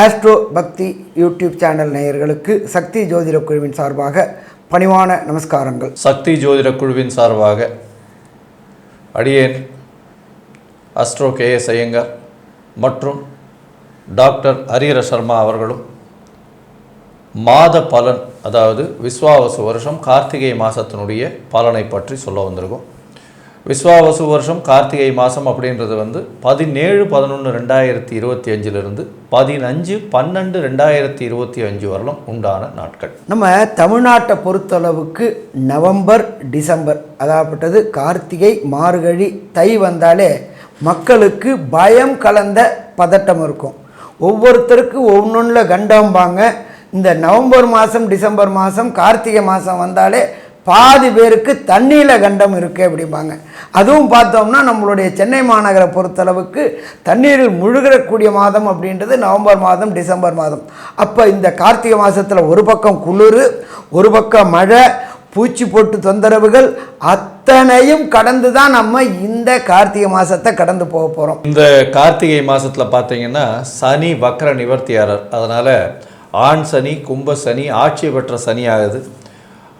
Astro பக்தி YouTube channel நேயர்களுக்கு சக்தி ஜோதிட குழுவின் சார்பாக பணிவான நமஸ்காரங்கள். சக்தி ஜோதிட குழுவின் சார்பாக அடியேன் அஸ்ட்ரோ கே எஸ் ஐயங்கர் மற்றும் டாக்டர் ஹரிஹர சர்மா அவர்களும் மாத பலன் அதாவது விஸ்வாவசு வருஷம் கார்த்திகை மாதத்தினுடைய பலனை பற்றி சொல்ல வந்திருக்கோம். விஸ்வாவசு வருஷம் கார்த்திகை மாதம் அப்படின்றது வந்து பதினேழு பதினொன்று ரெண்டாயிரத்தி இருபத்தி அஞ்சிலிருந்து பதினஞ்சு பன்னெண்டு ரெண்டாயிரத்தி இருபத்தி அஞ்சு வரலும் உண்டான நாட்கள். நம்ம தமிழ்நாட்டை பொறுத்தளவுக்கு நவம்பர் டிசம்பர் அதாகப்பட்டது கார்த்திகை மார்கழி தை வந்தாலே மக்களுக்கு பயம் கலந்த பதட்டம் இருக்கும். ஒவ்வொருத்தருக்கு ஒவ்வொன்றில் கண்டம்பாங்க இந்த நவம்பர் மாதம் டிசம்பர் மாதம் கார்த்திகை மாதம் வந்தாலே பாதி பேருக்கு தண்ணியில் கண்டம் இருக்குது அப்படிம்பாங்க. அதுவும் பார்த்தோம்னா நம்மளுடைய சென்னை மாநகரை பொறுத்தளவுக்கு தண்ணீரில் முழுகிறக்கூடிய மாதம் அப்படின்றது நவம்பர் மாதம் டிசம்பர் மாதம். அப்போ இந்த கார்த்திகை மாதத்தில் ஒரு பக்கம் குளிர் ஒரு பக்கம் மழை பூச்சி போட்டு தொந்தரவுகள் அத்தனையும் கடந்து தான் நம்ம இந்த கார்த்திகை மாதத்தை கடந்து போக போகிறோம் இந்த கார்த்திகை மாதத்தில் பார்த்தீங்கன்னா சனி வக்கர நிவர்த்தியாளர் அதனால் ஆண் சனி கும்ப சனி ஆட்சி பெற்ற சனி ஆகுது.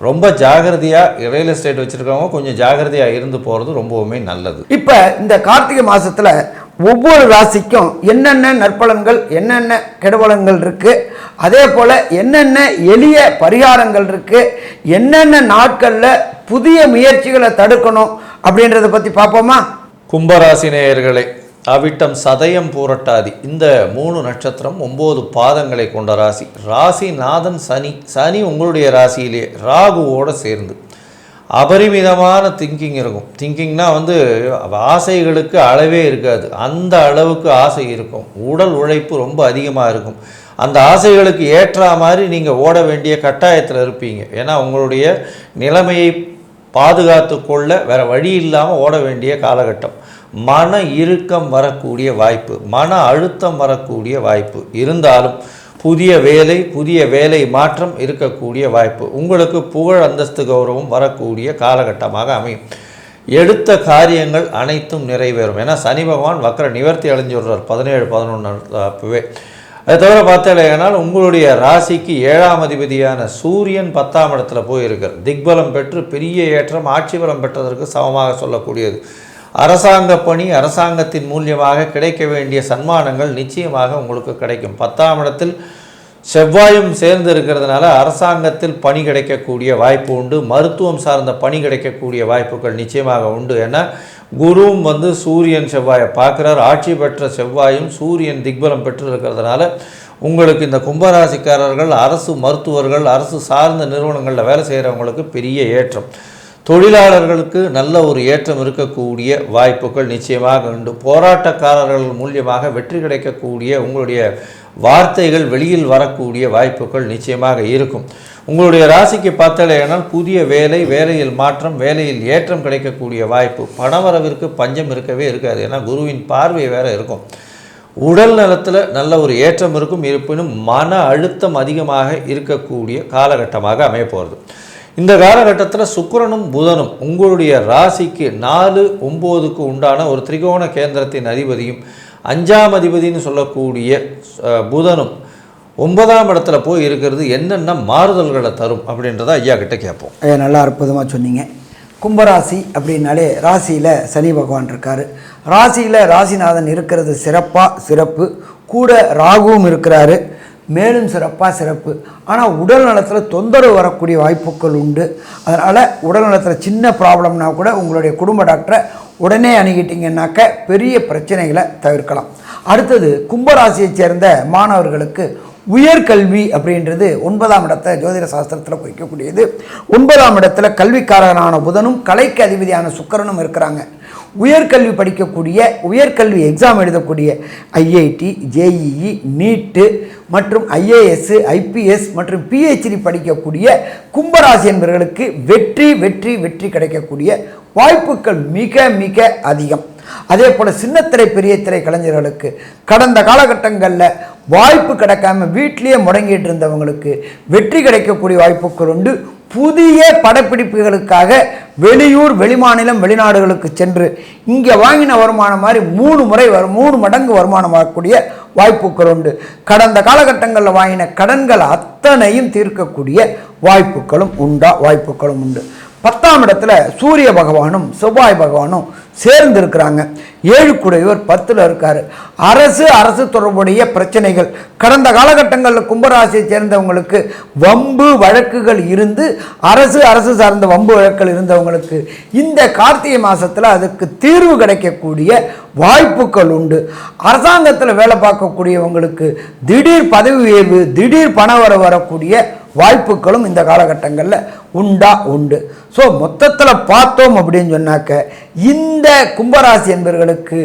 ரொம்ப ஜாகிரதையாக ரியல் எஸ்டேட் வச்சுருக்கவங்க கொஞ்சம் ஜாகிரதையாக இருந்து போகிறது ரொம்பவுமே நல்லது. இப்போ இந்த கார்த்திகை மாதத்தில் ஒவ்வொரு ராசிக்கும் என்னென்ன நற்பலன்கள் என்னென்ன கெடுபலன்கள் இருக்குது அதே போல் என்னென்ன எளிய பரிகாரங்கள் இருக்குது என்னென்ன நாட்களில் புதிய முயற்சிகளை தடுக்கணும் அப்படின்றத பற்றி பார்ப்போமா? கும்பராசி நேயர்களே அவிட்டம் சதயம் பூரட்டாதி. இந்த மூணு நட்சத்திரம் ஒம்பது பாதங்களை கொண்ட ராசி. ராசி நாதன் சனி. சனி உங்களுடைய ராசியிலே ராகுவோடு சேர்ந்து. அபரிமிதமான திங்கிங் இருக்கும். திங்கிங்னால் வந்து ஆசைகளுக்கு அளவே இருக்காது. அந்த அளவுக்கு ஆசை இருக்கும். உடல் உழைப்பு ரொம்ப அதிகமாக இருக்கும். அந்த ஆசைகளுக்கு ஏற்ற மாதிரி நீங்கள் ஓட வேண்டிய கட்டாயத்தில் இருப்பீங்க. ஏன்னா உங்களுடைய நிலைமையை பாதுகாத்து கொள்ள வேறு வழி இல்லாமல் ஓட வேண்டிய காலகட்டம். மன இறுக்கம் வரக்கூடிய வாய்ப்பு மன அழுத்தம் வரக்கூடிய வாய்ப்பு. இருந்தாலும் புதிய வேலை புதிய வேலை மாற்றம் இருக்கக்கூடிய வாய்ப்பு. உங்களுக்கு புகழ் அந்தஸ்து கௌரவம் வரக்கூடிய காலகட்டமாக அமையும். எடுத்த காரியங்கள் அனைத்தும் நிறைவேறும். ஏன்னா சனி பகவான் வக்கர நிவர்த்தி அடைஞ்சிடுறார் பதினேழு பதினொன்று அப்பவே. அதை தவிர பார்த்தீங்கன்னா உங்களுடைய ராசிக்கு ஏழாம் அதிபதியான சூரியன் பத்தாம் இடத்துல போயிருக்கார் திக்பலம் பெற்று பெரிய ஏற்றம் ஆட்சி பலம் பெற்றதற்கு சமமாக சொல்லக்கூடியது. அரசாங்க பணி அரசாங்கத்தின் மூலியமாக கிடைக்க வேண்டிய சன்மானங்கள் நிச்சயமாக உங்களுக்கு கிடைக்கும். பத்தாம் இடத்தில் செவ்வாயும் சேர்ந்து இருக்கிறதுனால அரசாங்கத்தில் பணி கிடைக்கக்கூடிய வாய்ப்பு உண்டு. மருத்துவம் சார்ந்த பணி கிடைக்கக்கூடிய வாய்ப்புகள் நிச்சயமாக உண்டு. ஏன்னா குருவும் வந்து சூரியன் செவ்வாயை பார்க்குறார். ஆட்சி பெற்ற செவ்வாயும் சூரியன் திக்பலம் பெற்று இருக்கிறதுனால உங்களுக்கு இந்த கும்பராசிக்காரர்கள் அரசு மருத்துவர்கள் அரசு சார்ந்த நிறுவனங்களில் வேலை செய்கிறவங்களுக்கு பெரிய ஏற்றம். தொழிலாளர்களுக்கு நல்ல ஒரு ஏற்றம் இருக்கக்கூடிய வாய்ப்புகள் நிச்சயமாக உண்டு. போராட்டக்காரர்கள் மூலியமாக வெற்றி கிடைக்கக்கூடிய உங்களுடைய வார்த்தைகள் வெளியில் வரக்கூடிய வாய்ப்புகள் நிச்சயமாக இருக்கும். உங்களுடைய ராசிக்கு பார்த்தலையானால் புதிய வேலை வேலையில் மாற்றம் வேலையில் ஏற்றம் கிடைக்கக்கூடிய வாய்ப்பு. பணவரவிற்கு பஞ்சம் இருக்கவே இருக்காது. ஏன்னா குருவின் பார்வை வேறு இருக்கும். உடல் நலத்தில் நல்ல ஒரு ஏற்றம் இருக்கும். இருப்பினும் மன அழுத்தம் அதிகமாக இருக்கக்கூடிய காலகட்டமாக அமைய போகிறது இந்த காலகட்டத்தில் சுக்கரனும் புதனும் உங்களுடைய ராசிக்கு நாலு ஒம்போதுக்கு உண்டான ஒரு திரிகோண கேந்திரத்தின் அதிபதியும் அஞ்சாம் அதிபதின்னு சொல்லக்கூடிய புதனும் ஒன்பதாம் இடத்துல போய் இருக்கிறது என்னென்ன மாறுதல்களை தரும் அப்படின்றத ஐயா கிட்ட கேட்போம். நல்லா அற்புதமாக சொன்னீங்க. கும்பராசி அப்படின்னாலே ராசியில் சனி பகவான் இருக்கார். ராசியில் ராசிநாதன் இருக்கிறது சிறப்பாக சிறப்பு. கூட ராகுவும் இருக்கிறாரு. மேலும் சிறப்பாக சிறப்பு. ஆனால் உடல் நலத்தில் தொந்தரவு வரக்கூடிய வாய்ப்புகள் உண்டு. அதனால் உடல் நலத்தில் சின்ன ப்ராப்ளம்னா கூட உங்களுடைய குடும்ப டாக்டரை உடனே அணுகிட்டீங்கன்னாக்க பெரிய பிரச்சனைகளை தவிர்க்கலாம். அடுத்தது கும்பராசியைச் சேர்ந்த மாணவர்களுக்கு உயர்கல்வி அப்படின்றது ஒன்பதாம் இடத்தை ஜோதிட சாஸ்திரத்தில் குறிக்கக்கூடியது. ஒன்பதாம் இடத்துல கல்விக்காரனான புதனும் கலைக்கு அதிபதியான சுக்கரனும் இருக்கிறாங்க. உயர்கல்வி படிக்கக்கூடிய உயர்கல்வி எக்ஸாம் எழுதக்கூடிய ஐஐடி ஜேஇஇ நீட்டு மற்றும் ஐஏஎஸ் ஐபிஎஸ் மற்றும் பிஹெச்டி படிக்கக்கூடிய கும்பராசி என்பவர்களுக்கு வெற்றி வெற்றி வெற்றி கிடைக்கக்கூடிய வாய்ப்புகள் மிக மிக அதிகம். அதே போல் சின்னத்திரை பெரிய திரை கலைஞர்களுக்கு கடந்த காலகட்டங்களில் வாய்ப்பு கிடைக்காம வீட்டிலேயே முடங்கிட்டு இருந்தவங்களுக்கு வெற்றி கிடைக்கக்கூடிய வாய்ப்புகள் உண்டு. புதிய படப்பிடிப்புகளுக்காக வெளியூர் வெளிமாநிலம் வெளிநாடுகளுக்கு சென்று இங்கே வாங்கின வருமானம் மாதிரி மூணு முறை வரும் மூணு மடங்கு வருமானம் வரக்கூடிய வாய்ப்புகள் உண்டு. கடந்த காலகட்டங்களில் வாங்கின கடன்கள் அத்தனையும் தீர்க்கக்கூடிய வாய்ப்புகளும் உண்டா? வாய்ப்புகளும் உண்டு. பத்தாம் இடத்துல சூரிய பகவானும் செவ்வாய் பகவானும் சேர்ந்து இருக்கிறாங்க ஏழு குடையோர் பத்தில் இருக்கார். அரசு அரசு தொடர்புடைய பிரச்சனைகள். கடந்த காலகட்டங்களில் கும்பராசியை சேர்ந்தவங்களுக்கு வம்பு வழக்குகள் இருந்து அரசு அரசு சார்ந்த வம்பு வழக்குகள் இருந்தவங்களுக்கு இந்த கார்த்திகை மாதத்தில் அதுக்கு தீர்வு கிடைக்கக்கூடிய வாய்ப்புகள் உண்டு. அரசாங்கத்தில் வேலை பார்க்கக்கூடியவங்களுக்கு திடீர் பதவி உயர்வு திடீர் பண வர வரக்கூடிய வாய்ப்புகளும் இந்த காலகட்டங்களில் உண்டா உண்டு. ஸோ மொத்தத்தில் பார்த்தோம் அப்படின்னு சொன்னாக்க இந்த கும்பராசி என்பவர்களுக்கு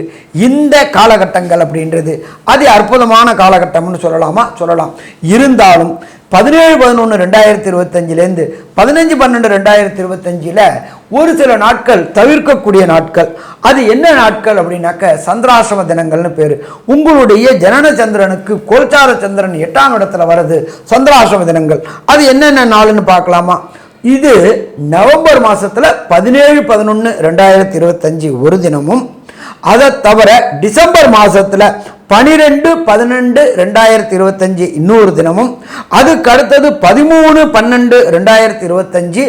இந்த காலகட்டங்கள் அப்படின்றது அது அற்புதமான காலகட்டம்னு சொல்லலாமா? சொல்லலாம். இருந்தாலும் பதினேழு பதினொன்று ரெண்டாயிரத்தி இருபத்தஞ்சிலேருந்து பதினஞ்சு பன்னெண்டு ரெண்டாயிரத்தி இருபத்தஞ்சில் ஒரு சில நாட்கள் தவிர்க்கக்கூடிய நாட்கள். அது என்ன நாட்கள் அப்படின்னாக்க சந்திராசிரம தினங்கள்னு பேர். உங்களுடைய ஜனன சந்திரனுக்கு கோல்சார சந்திரன் எட்டாம் இடத்துல வர்றது சந்திராசிரம தினங்கள். அது என்னென்ன நாளுன்னு பார்க்கலாமா? இது நவம்பர் மாதத்தில் பதினேழு பதினொன்று ரெண்டாயிரத்தி இருபத்தஞ்சி ஒரு தினமும். அதை தவிர டிசம்பர் மாதத்தில் பனிரெண்டு பதினெண்டு ரெண்டாயிரத்தி இருபத்தஞ்சி இன்னொரு தினமும். அதுக்கு அடுத்தது பதிமூணு பன்னெண்டு ரெண்டாயிரத்தி இருபத்தஞ்சி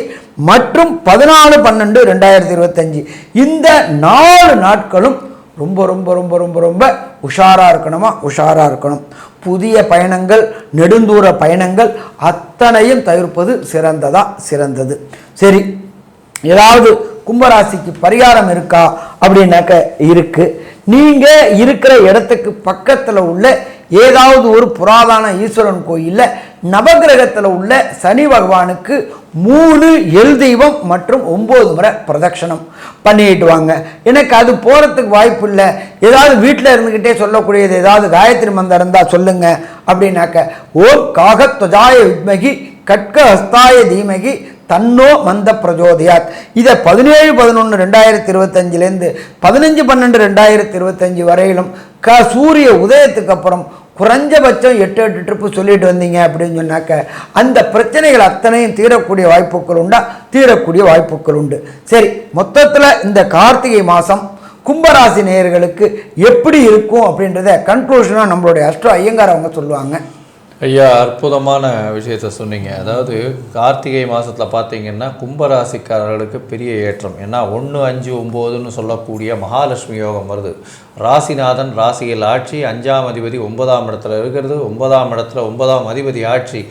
மற்றும் பதினாலு பன்னெண்டு ரெண்டாயிரத்தி இருபத்தஞ்சி. இந்த நாலு நாட்களும் ரொம்ப ரொம்ப ரொம்ப ரொம்ப ரொம்ப உஷாராக இருக்கணுமா? உஷாராக இருக்கணும். புதிய பயணங்கள் நெடுந்தூர பயணங்கள் அத்தனையும் தவிர்ப்பது சிறந்ததா? சிறந்தது. சரி ஏதாவது கும்பராசிக்கு பரிகாரம் இருக்கா? அப்படின்னாக்க இருக்கு. நீங்க இருக்கிற இடத்துக்கு பக்கத்தில் உள்ள ஏதாவது ஒரு புராதன ஈஸ்வரன் கோயிலில் நவகிரகத்தில் உள்ள சனி பகவானுக்கு மூணு எல் தெய்வம் மற்றும் ஒம்பது முறை பிரதட்சணம் பண்ணிட்டு வாங்க. எனக்கு அது போகிறதுக்கு வாய்ப்பு இல்லை. ஏதாவது வீட்டில் இருந்துக்கிட்டே சொல்லக்கூடியது ஏதாவது காயத்ரி மந்திரம் இருந்தால் சொல்லுங்க அப்படின்னாக்க ஓம் காகத்வஜாய வித்மகி கட்க ஹஸ்தாய தீமகி தன்னோ மந்த பிரஜோதியாத். இதை பதினேழு பதினொன்று ரெண்டாயிரத்தி இருபத்தஞ்சிலேருந்து பதினஞ்சு பன்னெண்டு ரெண்டாயிரத்தி இருபத்தஞ்சி வரையிலும் க சூரிய உதயத்துக்கு அப்புறம் குறைஞ்சபட்சம் எட்டு எட்டு ட்ரிப்பு சொல்லிட்டு வந்தீங்க அப்படின்னு சொன்னாக்க அந்த பிரச்சனைகள் அத்தனையும் தீரக்கூடிய வாய்ப்புகள் உண்டா? தீரக்கூடிய வாய்ப்புகள் உண்டு. சரி மொத்தத்தில் இந்த கார்த்திகை மாதம் கும்பராசி நேயர்களுக்கு எப்படி இருக்கும் அப்படின்றத கன்க்ளூஷனாக நம்மளுடைய அஷ்ட ஐயங்கார் அவங்க சொல்லுவாங்க. ஐயா அற்புதமான விஷயத்த சொன்னீங்க. அதாவது கார்த்திகை மாதத்தில் பார்த்தீங்கன்னா கும்பராசிக்காரர்களுக்கு பெரிய ஏற்றம். ஏன்னா ஒன்று அஞ்சு ஒம்போதுன்னு சொல்லக்கூடிய மகாலட்சுமி யோகம் வருது. ராசிநாதன் ராசியில் ஆட்சி அஞ்சாம் அதிபதி ஒன்பதாம் இடத்துல இருக்கிறது ஒன்பதாம் இடத்துல ஒன்பதாம் அதிபதி ஆட்சி.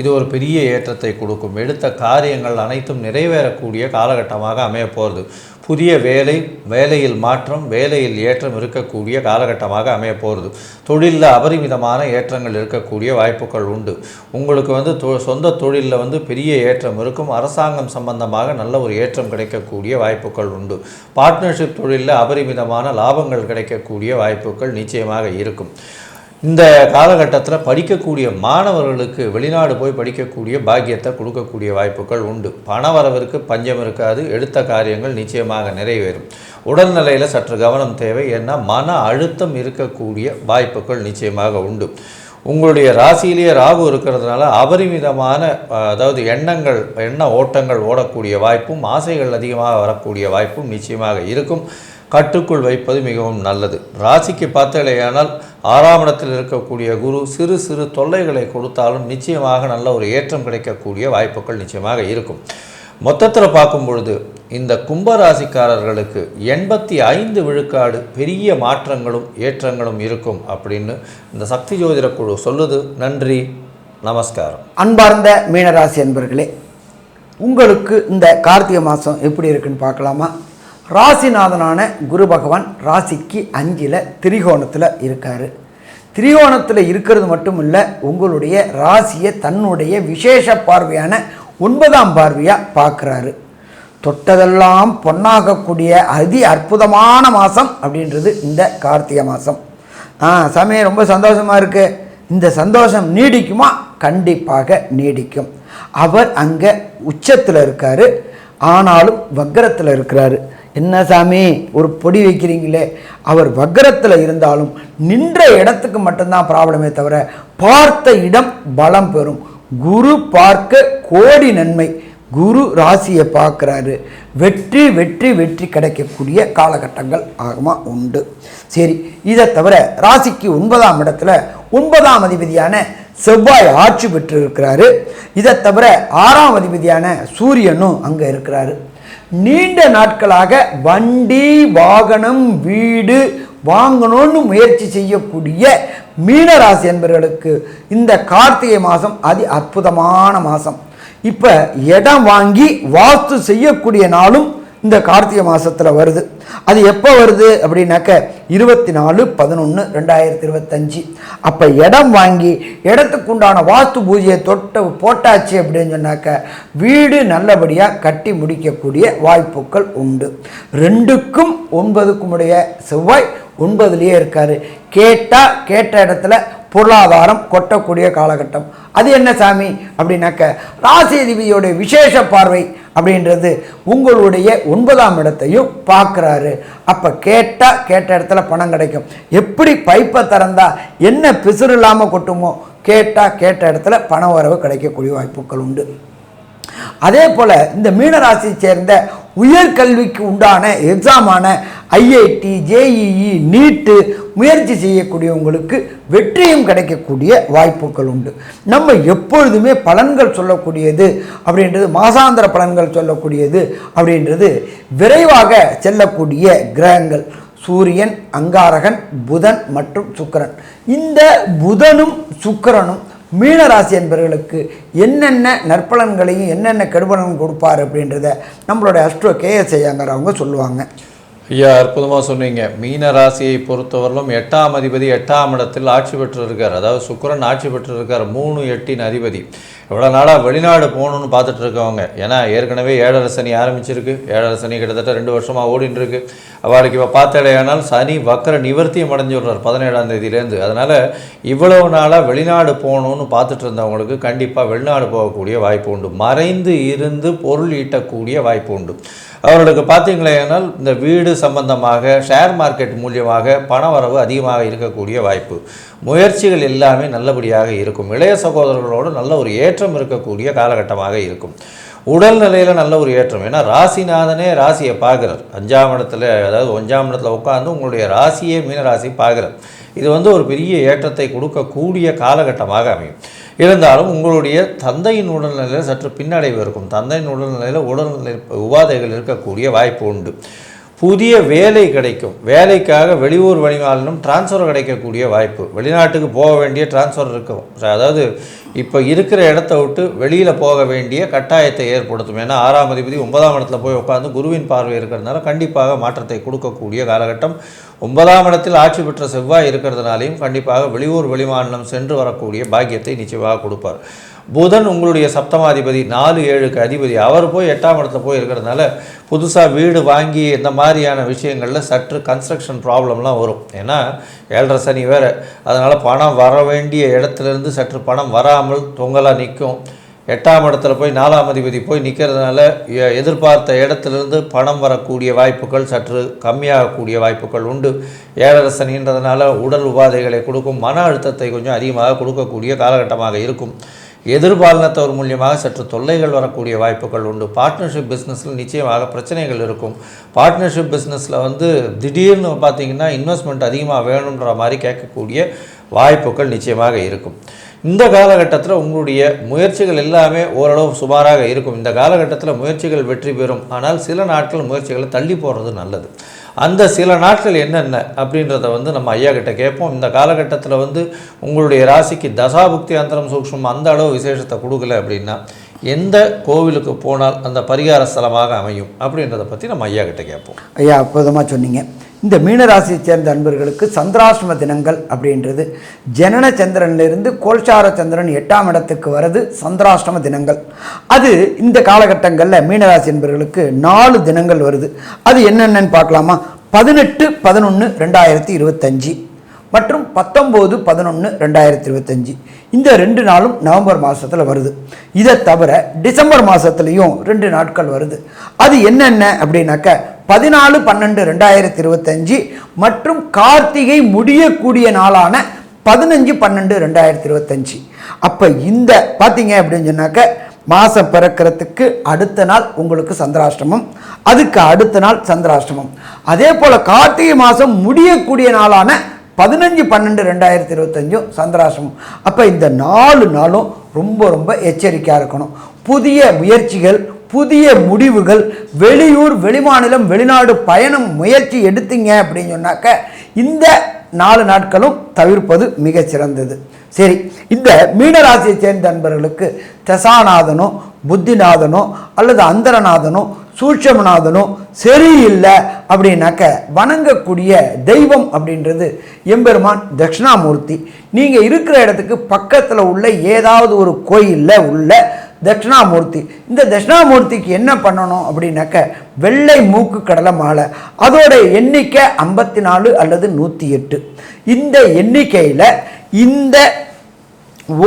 இது ஒரு பெரிய ஏற்றத்தை கொடுக்கும். எடுத்த காரியங்கள் அனைத்தும் நிறைவேறக்கூடிய காலகட்டமாக அமைய போகிறது புதிய வேலை வேலையில் மாற்றம் வேலையில் ஏற்றம் இருக்கக்கூடிய காலகட்டமாக அமைய போகிறது தொழிலில் அபரிமிதமான ஏற்றங்கள் இருக்கக்கூடிய வாய்ப்புகள் உண்டு. உங்களுக்கு வந்து தொ சொந்த தொழிலில் வந்து பெரிய ஏற்றம் இருக்கும். அரசாங்கம் சம்பந்தமாக நல்ல ஒரு ஏற்றம் கிடைக்கக்கூடிய வாய்ப்புகள் உண்டு. பார்ட்னர்ஷிப் தொழிலில் அபரிமிதமான லாபங்கள் கிடைக்கக்கூடிய வாய்ப்புகள் நிச்சயமாக இருக்கும். இந்த காலகட்டத்தில் படிக்கக்கூடிய மாணவர்களுக்கு வெளிநாடு போய் படிக்கக்கூடிய பாக்கியத்தை கொடுக்கக்கூடிய வாய்ப்புகள் உண்டு. பண வரவிற்கு பஞ்சம் இருக்காது எடுத்த காரியங்கள் நிச்சயமாக நிறைவேறும். உடல்நிலையில் சற்று கவனம் தேவை ஏன்னா மன அழுத்தம் இருக்கக்கூடிய வாய்ப்புகள் நிச்சயமாக உண்டு. உங்களுடைய ராசியிலேயே ராகு இருக்கிறதுனால அபரிமிதமான அதாவது எண்ணங்கள் எண்ண ஓட்டங்கள் ஓடக்கூடிய வாய்ப்பும் ஆசைகள் அதிகமாக வரக்கூடிய வாய்ப்பும் நிச்சயமாக இருக்கும். கட்டுக்குள் வைப்பது மிகவும் நல்லது. ராசிக்கு பார்த்தலையானால் ஆறாம் இடத்தில் இருக்கக்கூடிய குரு சிறு சிறு தொல்லைகளை கொடுத்தாலும் நிச்சயமாக நல்ல ஒரு ஏற்றம் கிடைக்கக்கூடிய வாய்ப்புகள் நிச்சயமாக இருக்கும். மொத்தத்தில் பார்க்கும் பொழுது இந்த கும்பராசிக்காரர்களுக்கு எண்பத்தி ஐந்து விழுக்காடு பெரிய மாற்றங்களும் ஏற்றங்களும் இருக்கும் அப்படின்னு இந்த சக்தி ஜோதிட குழு சொல்லுது. நன்றி நமஸ்காரம். அன்பார்ந்த மீனராசி அன்பர்களே உங்களுக்கு இந்த கார்த்திகை மாதம் எப்படி இருக்குன்னு பார்க்கலாமா? ராசிநாதனான குரு பகவான் ராசிக்கு அஞ்சில் திரிகோணத்தில் இருக்கார். திரிகோணத்தில் இருக்கிறது மட்டும் இல்லை உங்களுடைய ராசியை தன்னுடைய விசேஷ பார்வையான ஒன்பதாம் பார்வையாக பார்க்குறாரு. தொட்டதெல்லாம் பொன்னாகக்கூடிய அதி அற்புதமான மாதம் அப்படின்றது இந்த கார்த்திகை மாதம் ஆ சமயம் ரொம்ப சந்தோஷமாக இருக்குது இந்த சந்தோஷம் நீடிக்குமா? கண்டிப்பாக நீடிக்கும். அவர் அங்கே உச்சத்தில் இருக்கார். ஆனாலும் வக்கரத்தில் இருக்கிறாரு. என்ன சாமி ஒரு பொடி வைக்கிறீங்களே? அவர் வக்கரத்தில் இருந்தாலும் நின்ற இடத்துக்கு மட்டும்தான் ப்ராப்ளமே தவிர பார்த்த இடம் பலம் பெறும். குரு பார்க்க கோடி நன்மை. குரு ராசியை பார்க்குறாரு. வெற்றி வெற்றி வெற்றி கிடைக்கக்கூடிய காலகட்டங்கள் ஆகமா உண்டு. சரி இதை தவிர ராசிக்கு ஒன்பதாம் இடத்துல ஒன்பதாம் அதிபதியான செவ்வாய் ஆட்சி பெற்று இருக்கிறாரு இதை தவிர ஆறாம் அதிபதியான சூரியனும் அங்கே இருக்கிறாரு. நீண்ட நாட்களாக வண்டி வாகனம் வீடு வாங்கணும்னு முயற்சி செய்யக்கூடிய மீனராசி என்பவர்களுக்கு இந்த கார்த்திகை மாதம் அதி அற்புதமான மாதம். இப்போ இடம் வாங்கி வாஸ்து செய்யக்கூடிய நாளும் இந்த கார்த்திகை மாதத்தில் வருது. அது எப்போ வருது அப்படின்னாக்க இருபத்தி நாலு பதினொன்று ரெண்டாயிரத்தி இருபத்தஞ்சி அப்போ இடம் வாங்கி இடத்துக்கு உண்டான வாஸ்து பூஜையை தொட்ட போட்டாச்சு அப்படின்னு சொன்னாக்க வீடு நல்லபடியாக கட்டி முடிக்கக்கூடிய வாய்ப்புகள் உண்டு. ரெண்டுக்கும் ஒன்பதுக்கும் உடைய செவ்வாய் ஒன்பதுலேயே இருக்கார். கேட்டால் கேட்ட இடத்துல பொருளாதாரம் கொட்டக்கூடிய காலகட்டம். அது என்ன சாமி? அப்படின்னாக்க ராசி அதிபதியோடைய விசேஷ பார்வை அப்படின்றது உங்களுடைய ஒன்பதாம் இடத்தையும் பார்க்குறாரு. அப்போ கேட்டால் கேட்ட இடத்துல பணம் கிடைக்கும். எப்படி பைப்பை திறந்தா என்ன பிசுறு இல்லாமல் கொட்டுமோ கேட்டால் கேட்ட இடத்துல பண வரவு கிடைக்கக்கூடிய வாய்ப்புகள் உண்டு. அதே போல் இந்த மீனராசியை சேர்ந்த உயர்கல்விக்கு உண்டான எக்ஸாமான ஐஐடி ஜேஇஇ நீட்டு முயற்சி செய்யக்கூடியவங்களுக்கு வெற்றியும் கிடைக்கக்கூடிய வாய்ப்புகள் உண்டு. நம்ம எப்பொழுதுமே பலன்கள் சொல்லக்கூடியது அப்படின்றது மாசாந்திர பலன்கள் சொல்லக்கூடியது அப்படின்றது விரைவாக செல்லக்கூடிய கிரகங்கள். சூரியன் அங்காரகன் புதன் மற்றும் சுக்கரன். இந்த புதனும் சுக்கரனும் மீனராசி என்பவர்களுக்கு என்னென்ன நற்பலன்களையும் என்னென்ன கெடுபலன் கொடுப்பார் அப்படின்றத நம்மளுடைய அஸ்ட்ரோ கேஎஸ் ஐயாங்கிறவங்க சொல்லுவாங்க. ஐயா அற்புதமாக சொன்னீங்க. மீன ராசியை பொறுத்தவரையிலும் எட்டாம் அதிபதி எட்டாம் இடத்தில் ஆட்சி பெற்று இருக்கார் அதாவது சுக்கிரன் ஆட்சி பெற்றிருக்கார். மூணு எட்டின் அதிபதி. இவ்வளோ நாளாக வெளிநாடு போகணுன்னு பார்த்துட்டு இருக்கவங்க. ஏன்னா ஏற்கனவே ஏழரை சனி ஆரம்பிச்சிருக்கு. ஏழரை சனி கிட்டத்தட்ட ரெண்டு வருஷமாக ஓடின்னு இருக்கு அவளுக்கு இப்போ பார்த்தாலேயானால் சனி வக்கர நிவர்த்தியம் அடைஞ்சு விடுறார் பதினேழாம் தேதியிலேருந்து. அதனால் இவ்வளவு நாளாக வெளிநாடு போகணுன்னு பார்த்துட்டு இருந்தவங்களுக்கு கண்டிப்பாக வெளிநாடு போகக்கூடிய வாய்ப்பு உண்டு. மறைந்து இருந்து பொருள் ஈட்டக்கூடிய வாய்ப்பு உண்டு. அவர்களுக்கு பார்த்தீங்களேனால் இந்த வீடு சம்பந்தமாக ஷேர் மார்க்கெட் மூலியமாக பண வரவு அதிகமாக இருக்கக்கூடிய வாய்ப்பு. முயற்சிகள் எல்லாமே நல்லபடியாக இருக்கும். இளைய சகோதரர்களோடு நல்ல ஒரு ஏற்றம் இருக்கக்கூடிய காலகட்டமாக இருக்கும். உடல் நிலையில் நல்ல ஒரு ஏற்றம். ஏன்னா ராசிநாதனே ராசியை பார்க்குறார். அஞ்சாம் இடத்துல அதாவது ஒன்றாம் இடத்துல உட்காந்து உங்களுடைய ராசியே மீன ராசி பார்க்குறார். இது வந்து ஒரு பெரிய ஏற்றத்தை கொடுக்கக்கூடிய காலகட்டமாக அமையும். இருந்தாலும் உங்களுடைய தந்தையின் உடல்நிலையில் சற்று பின்னடைவு இருக்கும். தந்தையின் உடல்நிலையில் உடல்நிலை உபாதைகள் இருக்கக்கூடிய வாய்ப்பு உண்டு. புதிய வேலை கிடைக்கும். வேலைக்காக வெளியூர் வெளிமாநிலம் டிரான்ஸ்ஃபர் கிடைக்கக்கூடிய வாய்ப்பு. வெளிநாட்டுக்கு போக வேண்டிய டிரான்ஸ்ஃபர் இருக்கும். அதாவது இப்போ இருக்கிற இடத்த விட்டு வெளியில் போக வேண்டிய கட்டாயத்தை ஏற்படுத்தும். ஏன்னா ஆறாம் அதிபதி ஒன்பதாம் இடத்துல போய் உட்காந்து குருவின் பார்வை இருக்கிறதுனால கண்டிப்பாக மாற்றத்தை கொடுக்கக்கூடிய காலகட்டம். ஒன்பதாம் இடத்தில் ஆட்சி பெற்ற செவ்வாய் இருக்கிறதுனாலையும் கண்டிப்பாக வெளியூர் வெளிமாநிலம் சென்று வரக்கூடிய பாக்கியத்தை நிச்சயமாக கொடுப்பார். புதன் உங்களுடைய சப்தமாதிபதி நாலு ஏழுக்கு அதிபதி. அவர் போய் எட்டாம் இடத்துல போய் இருக்கிறதுனால புதுசாக வீடு வாங்கி இந்த மாதிரியான விஷயங்களில் சற்று கன்ஸ்ட்ரக்ஷன் ப்ராப்ளம்லாம் வரும். ஏன்னா ஏழரை சனி வேறு. அதனால் பணம் வர வேண்டிய இடத்துலேருந்து சற்று பணம் வராமல் தொங்கலாக நிற்கும். எட்டாம் இடத்துல போய் நாலாம் அதிபதி போய் நிற்கிறதுனால எ- எதிர்பார்த்த இடத்துலேருந்து பணம் வரக்கூடிய வாய்ப்புகள் சற்று கம்மியாகக்கூடிய வாய்ப்புகள் உண்டு. ஏழரை சனின்றதுனால உடல் உபாதைகளை கொடுக்கும் மன அழுத்தத்தை கொஞ்சம் அதிகமாக கொடுக்கக்கூடிய காலகட்டமாக இருக்கும். எதிர்பாலனத்தவர் மூலியமாக சற்று தொல்லைகள் வரக்கூடிய வாய்ப்புகள் உண்டு. பார்ட்னர்ஷிப் பிஸ்னஸில் நிச்சயமாக பிரச்சனைகள் இருக்கும். பார்ட்னர்ஷிப் பிஸ்னஸில் வந்து திடீர்னு பார்த்தீங்கன்னா இன்வெஸ்ட்மெண்ட் அதிகமாக வேணுன்ற மாதிரி கேட்கக்கூடிய வாய்ப்புகள் நிச்சயமாக இருக்கும். இந்த காலகட்டத்தில் உங்களுடைய முயற்சிகள் எல்லாமே ஓரளவு சுமாராக இருக்கும். இந்த காலகட்டத்தில் முயற்சிகள் வெற்றி பெறும். ஆனால் சில நாட்கள் முயற்சிகளை தள்ளி போடுறது நல்லது. அந்த சில நாட்கள் என்னென்ன அப்படின்றத வந்து நம்ம ஐயா கிட்ட கேட்போம். இந்த காலகட்டத்தில் வந்து உங்களுடைய ராசிக்கு தசாபுக்தி அந்தரம் சூக்ஷ்மம் அந்த அளவு விசேஷத்தை கொடுக்கல அப்படின்னா எந்த கோவிலுக்கு போனால் அந்த பரிகார ஸ்தலமாக அமையும் அப்படின்றத பற்றி நம்ம ஐயா கிட்ட கேட்போம். ஐயா அற்புதமாக சொன்னீங்க. இந்த மீனராசியை சேர்ந்த அன்பர்களுக்கு சந்திராஷ்டம தினங்கள் அப்படின்றது. ஜனன சந்திரன்லேருந்து கோல்சார சந்திரன் எட்டாம் இடத்துக்கு வருது சந்திராஷ்டம தினங்கள். அது இந்த காலகட்டங்களில் மீனராசி என்பர்களுக்கு நாலு தினங்கள் வருது. அது என்னென்னு பார்க்கலாமா? பதினெட்டு பதினொன்று ரெண்டாயிரத்தி இருபத்தஞ்சி. மற்றும் பத்தொம்போது பதினொன்று ரெண்டாயிரத்தி இருபத்தஞ்சி. இந்த ரெண்டு நாளும் நவம்பர் மாதத்தில் வருது. இதை தவிர டிசம்பர் மாதத்துலேயும் ரெண்டு நாட்கள் வருது. அது என்னென்ன அப்படின்னாக்க பதினாலு பன்னெண்டு ரெண்டாயிரத்தி இருபத்தஞ்சி மற்றும் கார்த்திகை முடியக்கூடிய நாளான பதினஞ்சு பன்னெண்டு ரெண்டாயிரத்தி இருபத்தஞ்சி. அப்போ இந்த பார்த்தீங்க அப்படின்னு சொன்னாக்க மாதம் பிறக்கிறதுக்கு அடுத்த நாள் உங்களுக்கு சந்திராஷ்டமம். அதுக்கு அடுத்த நாள் சந்திராஷ்டமம். அதே போல் கார்த்திகை மாதம் முடியக்கூடிய நாளான பதினஞ்சு பன்னெண்டு ரெண்டாயிரத்தி இருபத்தஞ்சும் சந்திராசிரமம். அப்போ இந்த நாலு நாளும் ரொம்ப ரொம்ப எச்சரிக்கையாக இருக்கணும். புதிய முயற்சிகள் புதிய முடிவுகள் வெளியூர் வெளிமாநிலம் வெளிநாடு பயணம் முயற்சி எடுத்தீங்க அப்படின்னு சொன்னாக்க இந்த நாலு நாட்களும் தவிர்ப்பது மிக சிறந்தது. சரி இந்த மீனராசியை சேர்ந்த நண்பர்களுக்கு தசாநாதனோ புத்திநாதனோ அல்லது அந்தரநாதனோ சூட்சமநாதனும் சரியில்லை அப்படின்னாக்க வணங்கக்கூடிய தெய்வம் அப்படின்றது எம்பெருமான் தட்சிணாமூர்த்தி. நீங்கள் இருக்கிற இடத்துக்கு பக்கத்தில் உள்ள ஏதாவது ஒரு கோயிலில் உள்ள தட்சிணாமூர்த்தி. இந்த தட்சிணாமூர்த்திக்கு என்ன பண்ணணும் அப்படின்னாக்க வெள்ளை மூக்கு கடலை மாலை. அதோட எண்ணிக்கை ஐம்பத்தி நாலு அல்லது நூற்றி எட்டு இந்த எண்ணிக்கையில் இந்த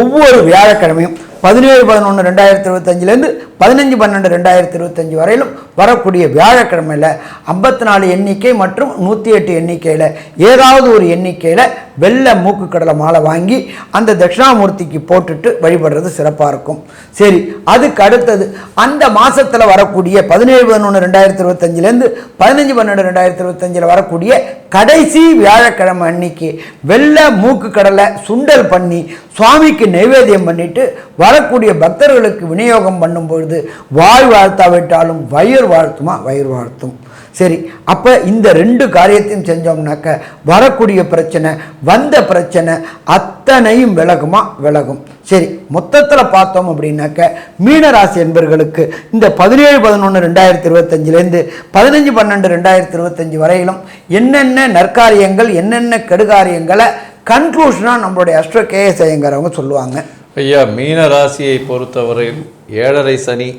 ஒவ்வொரு வியாழக்கிழமையும் பதினேழு பதினொன்று ரெண்டாயிரத்தி இருபத்தஞ்சிலேருந்து பதினஞ்சு பன்னெண்டு ரெண்டாயிரத்தி இருபத்தஞ்சி வரையிலும் வரக்கூடிய வியாழக்கிழமையில் ஐம்பத்தி நாலு எண்ணிக்கை மற்றும் நூற்றி எட்டு எண்ணிக்கையில் ஏதாவது ஒரு எண்ணிக்கையில் வெள்ளை மூக்கு கடலை மாலை வாங்கி அந்த தட்சிணாமூர்த்திக்கு போட்டுட்டு வழிபடுறது சிறப்பாக இருக்கும். சரி அதுக்கு அடுத்தது அந்த மாதத்தில் வரக்கூடிய பதினேழு பதினொன்று ரெண்டாயிரத்தி இருபத்தஞ்சிலேருந்து பதினஞ்சு பன்னெண்டு ரெண்டாயிரத்தி இருபத்தஞ்சில் வரக்கூடிய கடைசி வியாழக்கிழமை அன்னைக்கு வெள்ளை மூக்கு கடலை சுண்டல் பண்ணி சுவாமிக்கு நைவேத்தியம் பண்ணிட்டு வரக்கூடிய பக்தர்களுக்கு விநியோகம் பண்ணும்பொழுது வாய் வாழ்த்தாவிட்டாலும் வயிறு வாழ்த்துமா? வயிறு வாழ்த்தும். சரி அப்போ இந்த ரெண்டு காரியத்தையும் செஞ்சோம்னாக்க வரக்கூடிய பிரச்சனை வந்த பிரச்சனை அத்தனையும் விலகுமா? விலகும். சரி மொத்தத்தில் பார்த்தோம் அப்படின்னாக்க மீனராசி என்பர்களுக்கு இந்த பதினேழு பதினொன்று ரெண்டாயிரத்தி இருபத்தஞ்சிலேருந்து பதினஞ்சு பன்னெண்டு ரெண்டாயிரத்தி இருபத்தஞ்சி வரையிலும் என்னென்ன நற்காரியங்கள் என்னென்ன கெடுகாரியங்களை கன்க்ளூஷனாக நம்மளுடைய அஷ்ட கேஎஸ் ஐயங்கிறவங்க சொல்லுவாங்க. ஐயா மீன ராசியை பொறுத்தவரையில் ஏழரை சனி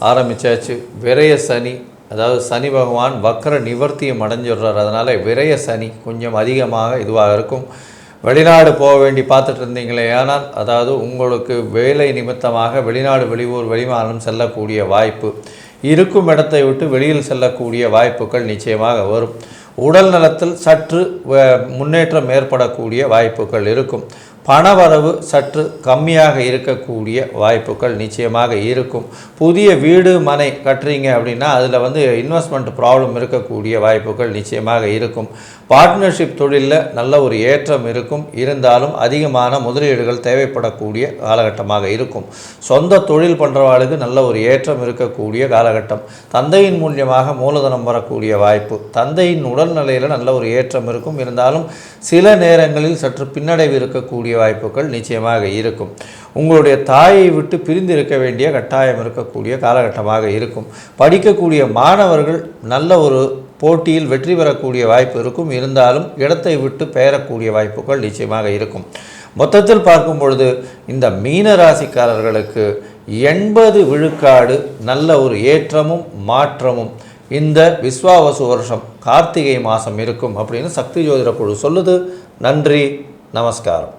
ஆரம்பிச்சாச்சு விரய சனி அதாவது சனி பகவான் வக்கர நிவர்த்தியும் அடைஞ்சிடுறார். அதனால் விரய சனி கொஞ்சம் அதிகமாக இதுவாக இருக்கும். வெளிநாடு போக வேண்டி பார்த்துட்டு இருந்தீங்களே ஆனால் அதாவது உங்களுக்கு வேலை நிமித்தமாக வெளிநாடு வெளியூர் வெளிமாநிலம் செல்லக்கூடிய வாய்ப்பு இருக்கும் இடத்தை விட்டு வெளியில் செல்லக்கூடிய வாய்ப்புகள் நிச்சயமாக வரும். உடல் நலத்தில் சற்று வ- முன்னேற்றம் ஏற்படக்கூடிய வாய்ப்புகள் இருக்கும். பணவரவு சற்று கம்மியாக இருக்கக்கூடிய வாய்ப்புகள் நிச்சயமாக இருக்கும். புதிய வீடு மனை கட்டுறீங்க அப்படின்னா அதில் வந்து இன்வெஸ்ட்மெண்ட் ப்ராப்ளம் இருக்கக்கூடிய வாய்ப்புகள் நிச்சயமாக இருக்கும். பார்ட்னர்ஷிப் தொழிலில் நல்ல ஒரு ஏற்றம் இருக்கும். இருந்தாலும் அதிகமான முதலீடுகள் தேவைப்படக்கூடிய காலகட்டமாக இருக்கும். சொந்த தொழில் பண்ணுறவாளுக்கு நல்ல ஒரு ஏற்றம் இருக்கக்கூடிய காலகட்டம். தந்தையின் மூலியமாக மூலதனம் வரக்கூடிய வாய்ப்பு. தந்தையின் உடல்நிலையில் நல்ல ஒரு ஏற்றம் இருக்கும். இருந்தாலும் சில நேரங்களில் சற்று பின்னடைவு இருக்கக்கூடிய வாய்ப்புகள் நிச்சயமாக இருக்கும். உங்களுடைய தாயை விட்டு பிரிந்து இருக்க வேண்டிய கட்டாயம் இருக்கக்கூடிய காலகட்டமாக இருக்கும். படிக்கக்கூடிய மாணவர்கள் நல்ல ஒரு போட்டியில் வெற்றி பெறக்கூடிய வாய்ப்பு இருக்கும். இருந்தாலும் இடத்தை விட்டு பெயரக்கூடிய வாய்ப்புகள் நிச்சயமாக இருக்கும். மொத்தத்தில் பார்க்கும் பொழுது இந்த மீன ராசிக்காரர்களுக்கு எண்பது விழுக்காடு நல்ல ஒரு ஏற்றமும் மாற்றமும் இந்த விஸ்வாவசு வருஷம் கார்த்திகை மாதம் இருக்கும் அப்படின்னு சக்தி ஜோதிட குழு சொல்லுது. நன்றி நமஸ்காரம்.